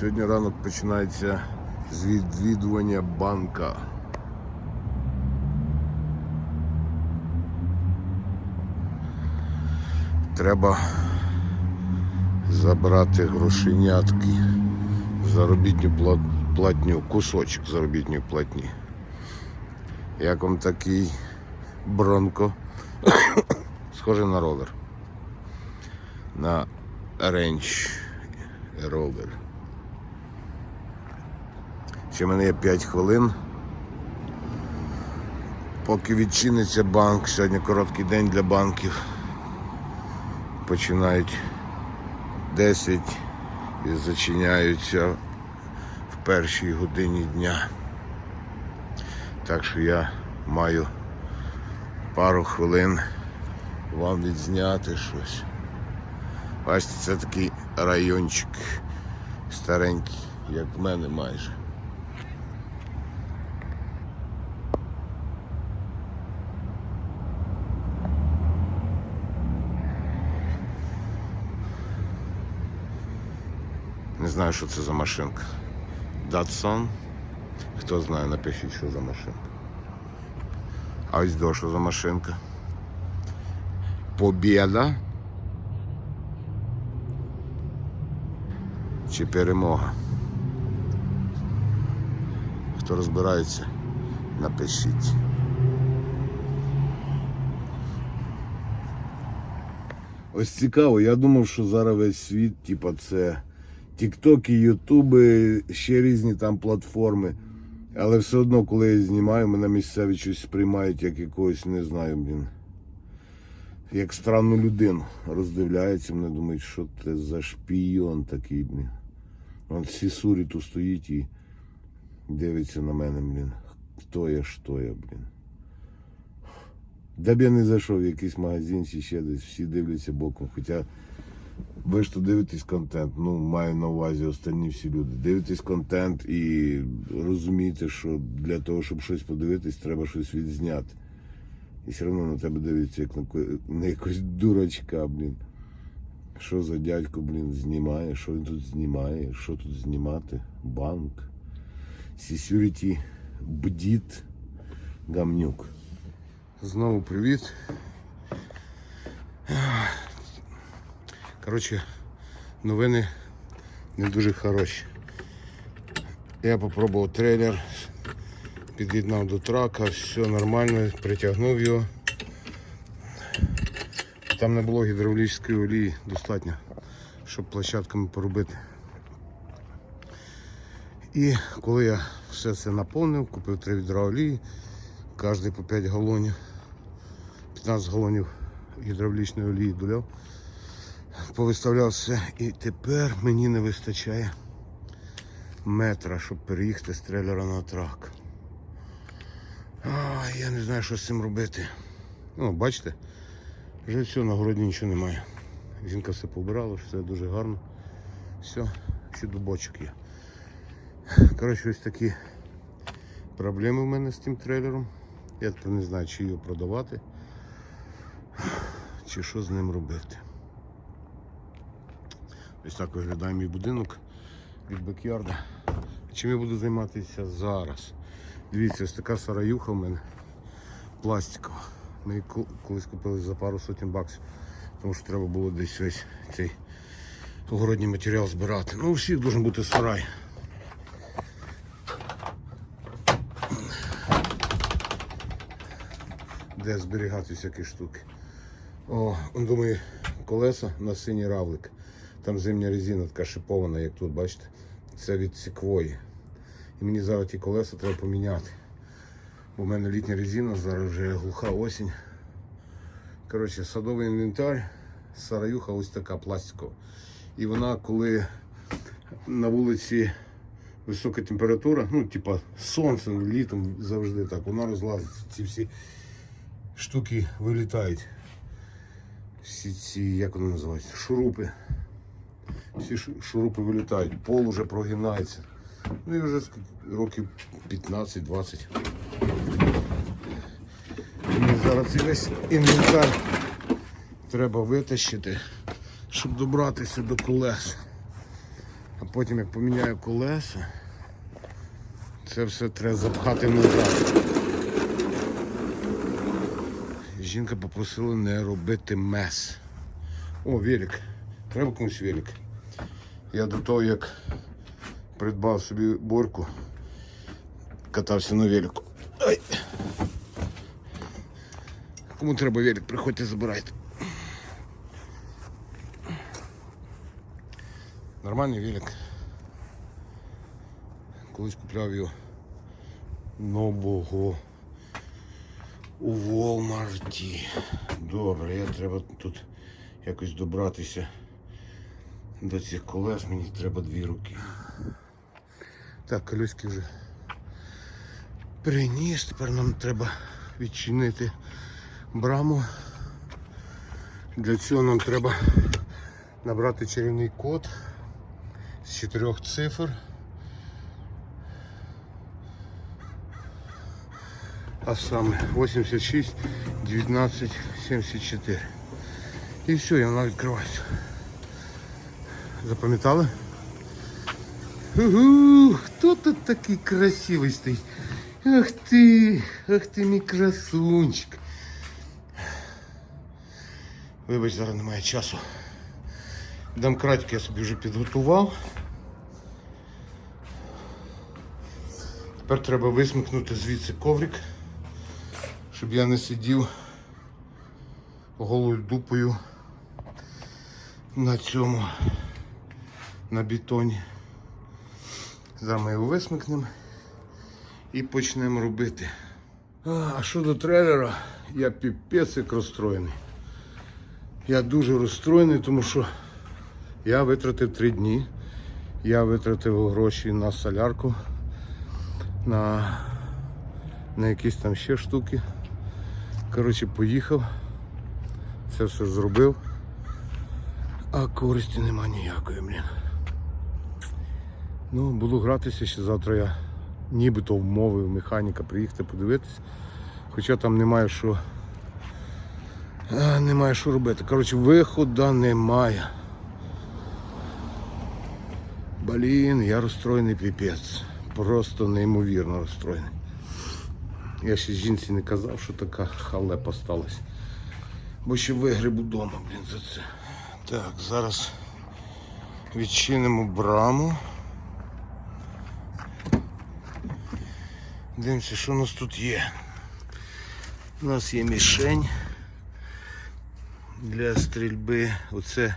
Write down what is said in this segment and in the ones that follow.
Сьогодні ранок починається з відвідування банка. Треба забрати грошенятки, заробітню платню, кусочок заробітної платні. Як вам такий бронко? Схоже на ровер. На ренч ровер. Ще мене є 5 хвилин. Поки відчиниться банк, сьогодні короткий день для банків. Починають 10 і зачиняються в першій годині дня. Так що я маю пару хвилин вам відзняти щось. Бачите, це такий райончик старенький, як в мене майже. Знаю, що це за машинка. Datsun. Хто знає, напишіть, що за машинка. А ось до що за машинка. Побєда. Чи перемога? Хто розбирається, напишіть. Ось цікаво, я думав, що зараз весь світ, типа, це Тіктоки, Ютуби, ще різні там платформи. Але все одно, коли я знімаю, мене місцеві щось сприймають як якогось, не знаю, блін. Як странну людину. Роздивляються, мене думають, що це за шпійон такий, блін. Вон Сісурі тут стоїть і дивиться на мене, блін. Хто я, що я, блін. Де б я не зайшов в якийсь магазин чи ще десь, всі дивляться боком. Хоча ви ж то дивитесь контент, ну маю на увазі останні всі люди. Дивитесь контент і розумієте, що для того, щоб щось подивитись, треба щось відзняти. І все одно на тебе дивиться, як на, на якогось дурачка, блін. Що за дядько, блін, знімає, що він тут знімає, що тут знімати? Банк. Security бдіт гамнюк. Знову привіт. Коротше, новини не дуже хороші. Я попробував трейлер, під'єднав до трака, все нормально, притягнув його. Там не було гідравлічної олії достатньо, щоб площадками поробити. І коли я все це наповнив, купив три відра олії, кожен по 5 галонів, 15 галонів гідравлічної олії доляв повиставляв все. І тепер мені не вистачає метра, щоб переїхати з трейлера на трак. А, я не знаю, що з цим робити. Ну, бачите, вже все, на городі нічого немає. Жінка все побирала, все дуже гарно. Все, ще дубочок є. Коротше, ось такі проблеми в мене з тим трейлером. Я тепер не знаю, чи його продавати, чи що з ним робити. Ось так виглядає мій будинок від бекярда. Чим я буду займатися зараз? Дивіться, ось така сараюха в мене пластикова. Ми її колись купили за пару сотень баксів, тому що треба було десь весь цей огородній матеріал збирати. Ну, у всіх має бути сарай. Де зберігати всякі штуки. О, он думає, колеса на синій равлик. Там зимня резина така шипована, як тут, бачите. Це від секвої. І мені зараз ті колеса треба поміняти. Бо в мене літня резина, зараз вже глуха осінь. Коротше, садовий інвентар, сараюха ось така пластикова. І вона, коли на вулиці висока температура, ну, типа сонце літом завжди так, вона розлазиться. Ці всі штуки вилітають. Всі ці, як вони називаються, шурупи. Всі шурупи вилітають, пол уже прогинається. Ну і вже років 15-20. Мені зараз цей весь інвентар треба витащити, щоб добратися до колес. А потім як поміняю колеса, це все треба запхати назад. Жінка попросила не робити мес. О, велик. Треба комусь велик. Я до того, як придбав собі борку, катався на велику. Ай. Кому треба велик, приходьте, забирайте. Нормальний велик. Колись купляв його нового у Волмарті. Добре, я треба тут якось добратися до цих колес. Мені треба дві руки. Так, колески вже приніс. Тепер нам треба відчинити браму. Для цього нам треба набрати чарівний код з чотирьох цифр. А саме 86 19 74. І все, і вона відкривається. Запам'ятали? Хто тут такий красивий стоїть? Ах ти, ах ти мій красунчик. Вибач, зараз немає часу. Домкратик я собі вже підготував. Тепер треба висмикнути звідси коврик, щоб я не сидів голою дупою на цьому, на бетоні. Зараз ми його висмикнемо і почнемо робити. А а щодо трейлера, я піпець розстроєний. Я дуже розстроєний, тому що я витратив три дні. Я витратив гроші на солярку, на, на якісь там ще штуки. Коротше, поїхав, це все зробив, а користі нема ніякої, блін. Ну, буду гратися ще завтра я нібито вмовив механіка приїхати подивитись. Хоча там немає що. Немає що робити. Коротше, виходу немає. Блін, я розстроєний піпець. Просто неймовірно розстроєний. Я ще жінці не казав, що така халепа сталася. Бо ще вигріб удома, блін, за це. Так, зараз відчинимо браму. Дивимося, що у нас тут є. У нас є мішень для стрільби. Оце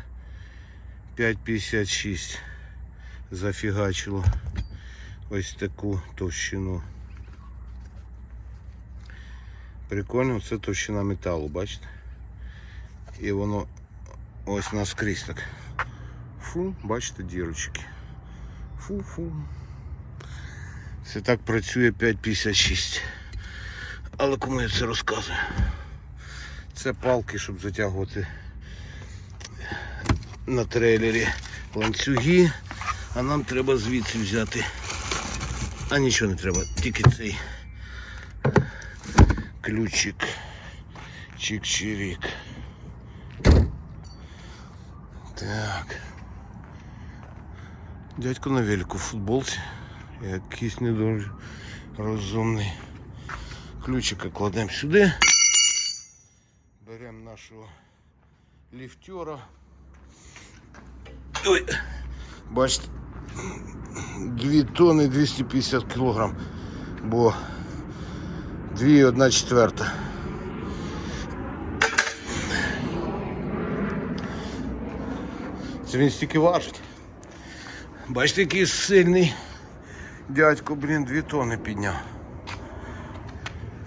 5,56 зафігачило ось таку товщину. Прикольно, це товщина металу, бачите? І воно ось наскрізь так. Фу, бачите, дірочки. Фу-фу. Це так працює 5,56. Але кому я це розказую? Це палки, щоб затягувати на трейлері ланцюги, а нам треба звідси взяти. А нічого не треба, тільки цей ключик. Чик-чирик. Так. Дядько на велику в футболці. Якийсь не дуже розумний. Ключика кладемо сюди. Беремо нашого ліфтера. Ой, бачите, 2 тонни 250 кілограм, бо 2 1 четверта. Це він стільки важить. Бачите, який сильний дядько, блін, 2 тонни підняв.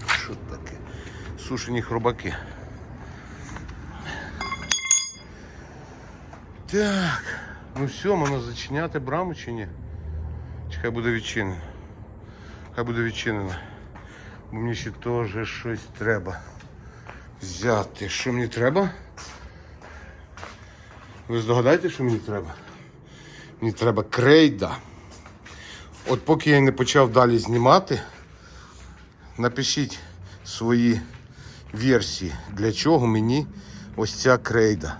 Що таке? Сушені хробаки. Так, ну все, можна зачиняти браму чи ні? Чи хай буде відчинено? Хай буде відчинено. Бо мені ще теж щось треба взяти. Що мені треба? Ви здогадаєте, що мені треба? Мені треба крейда. От поки я не почав далі знімати, напишіть свої версії, для чого мені ось ця крейда.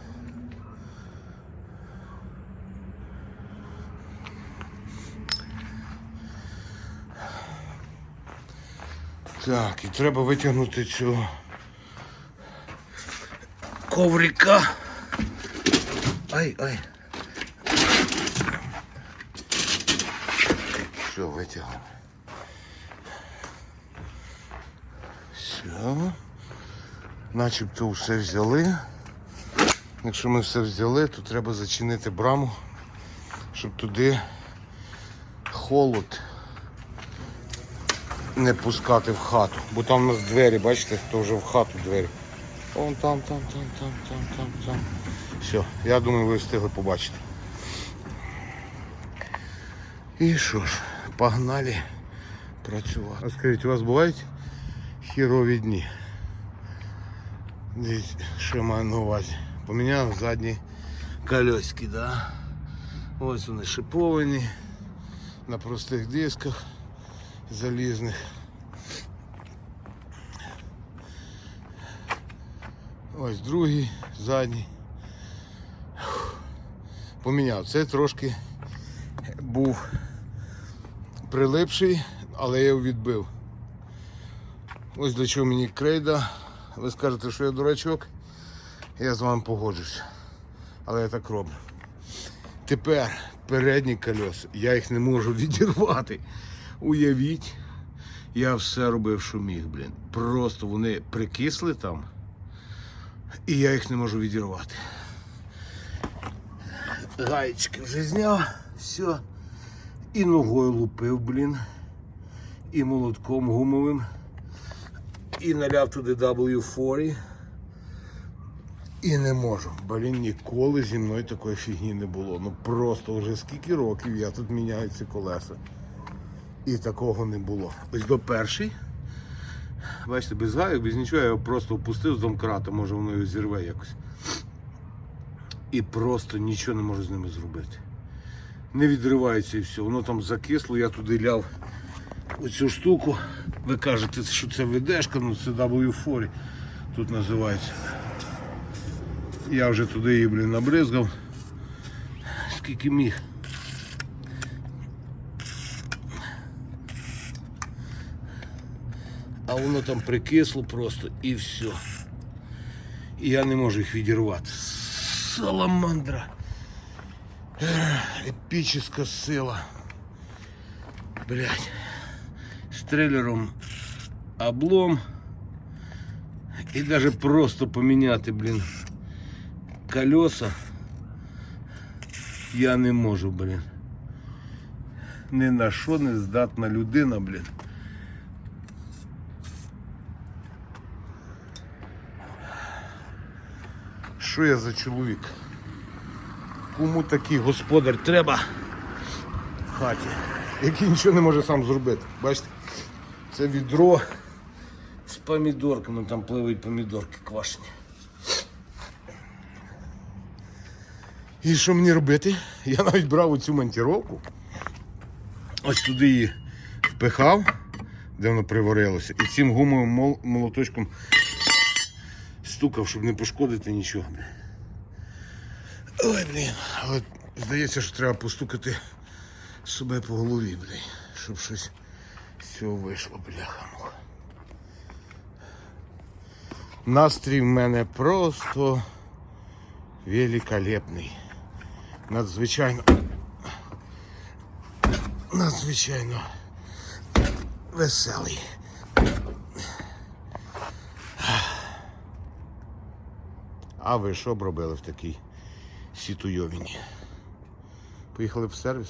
Так, і треба витягнути цього коврика. Ай, ай. Все, витягнемо. Все. Начебто все взяли. Якщо ми все взяли, то треба зачинити браму, щоб туди холод не пускати в хату. Бо там у нас двері, бачите, то вже в хату двері. Вон там, там, там, там, там, там, там. Все, я думаю, ви встигли побачити. І що ж, погнали працювати. А скажіть, у вас бувають хірові дні? Дивіться, що маю на увазі. Поміняв задні колесики, да? Ось вони шиповані на простих дисках залізних. Ось другий, задній. Поміняв. Це трошки був прилипший, але я його відбив. Ось для чого мені крейда. Ви скажете, що я дурачок. Я з вами погоджусь. Але я так роблю. Тепер передні колеса, я їх не можу відірвати. Уявіть, я все робив, що міг, блін. Просто вони прикисли там, і я їх не можу відірвати. Гаєчки вже зняв, все. І ногою лупив, блін. І молотком гумовим. І наляв туди W40. І не можу. Блін, ніколи зі мною такої фігні не було. Ну просто вже скільки років я тут міняю ці колеса. І такого не було. Ось до перший. Бачите, без гаю, без нічого, я його просто опустив з домкрата, може воно його зірве якось. І просто нічого не можу з ними зробити. Не відривається і все. Воно там закисло, я туди ляв оцю штуку. Ви кажете, що це ведешка, ну це W40 тут називається. Я вже туди її, блін, набризгав. Скільки міг. А воно там прикисло просто і все. І я не можу їх відірвати. Саламандра. Ех, Епічна сила. Блять. З трейлером облом. І навіть просто поміняти, блін, колеса я не можу, блін. Ні на що не здатна людина, блін. Що я за чоловік? Кому такий господар треба в хаті, який нічого не може сам зробити. Бачите? Це відро з помідорками, там пливуть помідорки квашені. І що мені робити? Я навіть брав оцю монтіровку, ось туди її впихав, де воно приварилося, і цим гумовим молоточком стукав, щоб не пошкодити нічого. Ой, блін, але здається, що треба постукати себе по голові, блін, щоб щось з цього вийшло, бляха. Настрій в мене просто великолепний. Надзвичайно. Надзвичайно веселий. А ви що б робили в такій сітуйовіні? Поїхали в сервіс?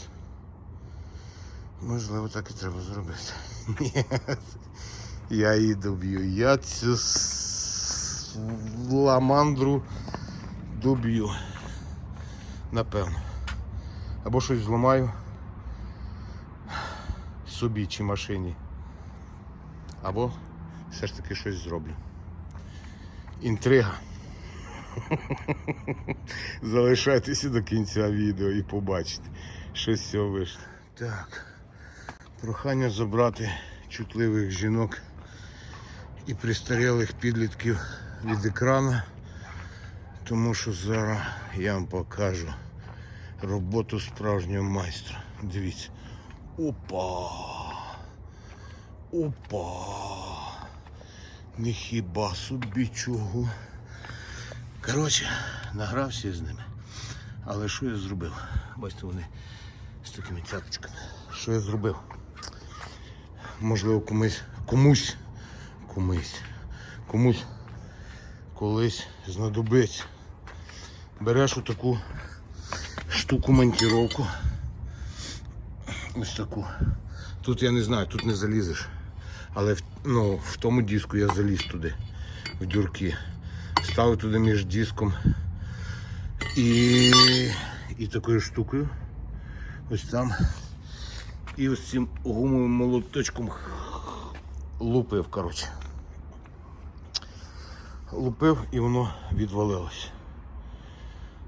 Можливо, так і треба зробити. Ні. Я її доб'ю. Я цю ламандру доб'ю. Напевно. Або щось зламаю собі чи машині. Або все ж таки щось зроблю. Інтрига. Залишайтеся до кінця відео і побачите, що з цього вийшло. Так. Прохання забрати чутливих жінок і пристарілих підлітків від екрану, тому що зараз я вам покажу роботу справжнього майстра. Дивіться. Опа! Опа! Не хіба собі чого. Коротше, награвся з ними. Але що я зробив? Бачите, вони з такими цяточками. Що я зробив? Можливо, комусь, комусь, комусь, комусь колись знадобиться. Береш отаку штуку монтіровку. Ось таку. Тут я не знаю, тут не залізеш. Але ну, в тому диску я заліз туди, в дюрки. Ставив туди між диском і, і такою штукою. Ось там. І ось цим гумовим молоточком лупив, коротше. Лупив і воно відвалилось.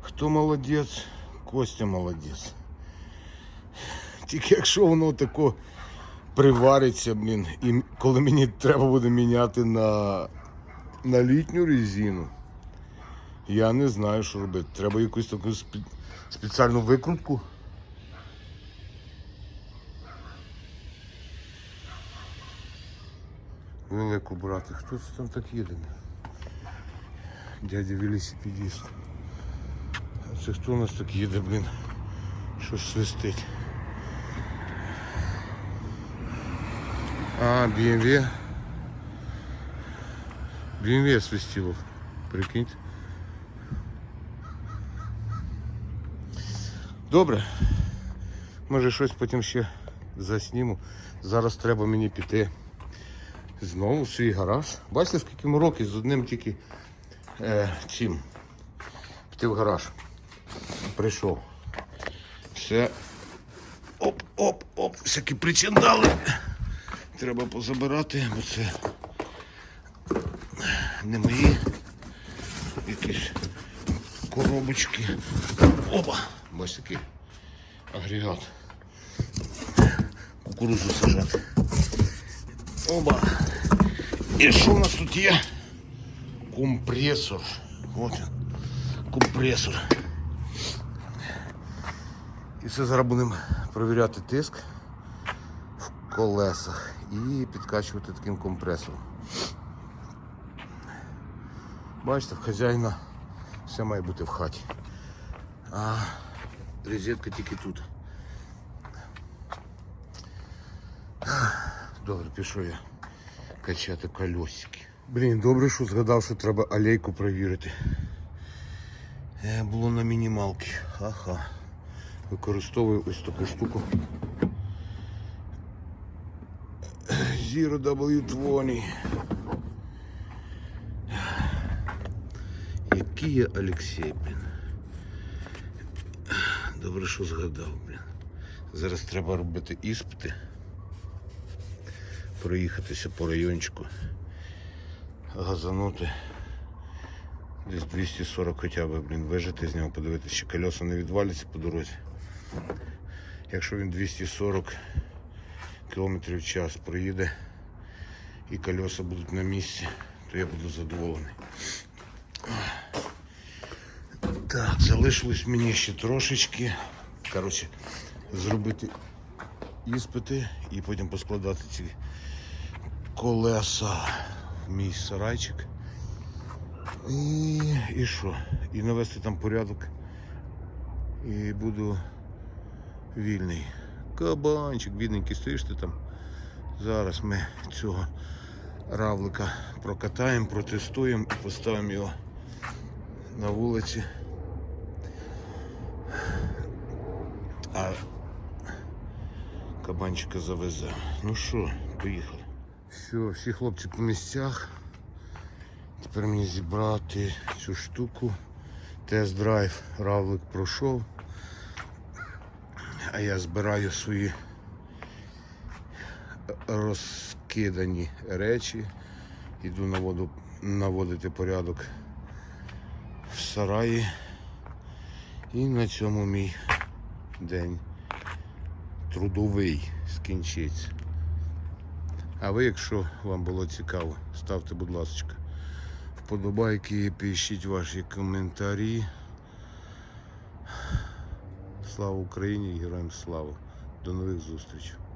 Хто молодець, Костя молодець. Тільки якщо воно тако привариться, блін, і коли мені треба буде міняти на, на літню резину, я не знаю, що робити. Треба якусь таку спе- спеціальну викрутку. Велику брати. Хто це там так їде? Дядя велосипедист. А це хто у нас так їде, блін? Щось свистить. А, BMW. BMW свистіло. Прикиньте. Добре. Може щось потім ще засніму. Зараз треба мені піти знову в свій гараж. Бачите, скільки ми років з одним тільки е, цим. Піти в гараж. Прийшов. Все. Оп-оп-оп. Всякі причиндали. Треба позабирати, бо це не мої якісь коробочки. Опа! Ось такий агрегат. Кукурузу сажати. Оба. І що в нас тут є? Компресор. От він. Компресор. І це зараз будемо перевіряти тиск в колесах і підкачувати таким компресором. Бачите, в хазяїна все має бути в хаті. А розетка тільки тут. Добре, пішов я качати колесики. Блін, добре, що згадав, що треба алейку перевірити. Е, було на мінімалки. Ага. Використовую ось таку штуку. Zero W20. Який я Олексій, блін. Добре, що згадав, блін. Зараз треба робити іспити. Проїхатися по райончику. Газанути. Десь 240 хоча б, блін, вижити з нього, подивитися, чи колеса не відваляться по дорозі. Якщо він 240 км в час проїде і колеса будуть на місці, то я буду задоволений. Так, залишилось мені ще трошечки. Коротше, зробити іспити і потім поскладати ці колеса в мій сарайчик. І, і що? І навести там порядок. І буду вільний. Кабанчик, бідненький, стоїш ти там. Зараз ми цього равлика прокатаємо, протестуємо і поставимо його на вулиці. А кабанчика завезе. Ну що, поїхали. Все, всі хлопці по місцях. Тепер мені зібрати цю штуку. Тест-драйв равлик пройшов. А я збираю свої розкидані речі. Йду наводу, наводити порядок в сараї. І на цьому мій день трудовий скінчиться. А ви, якщо вам було цікаво, ставте, будь ласка, вподобайки, пишіть ваші коментарі. Слава Україні героям слава. До нових зустрічей.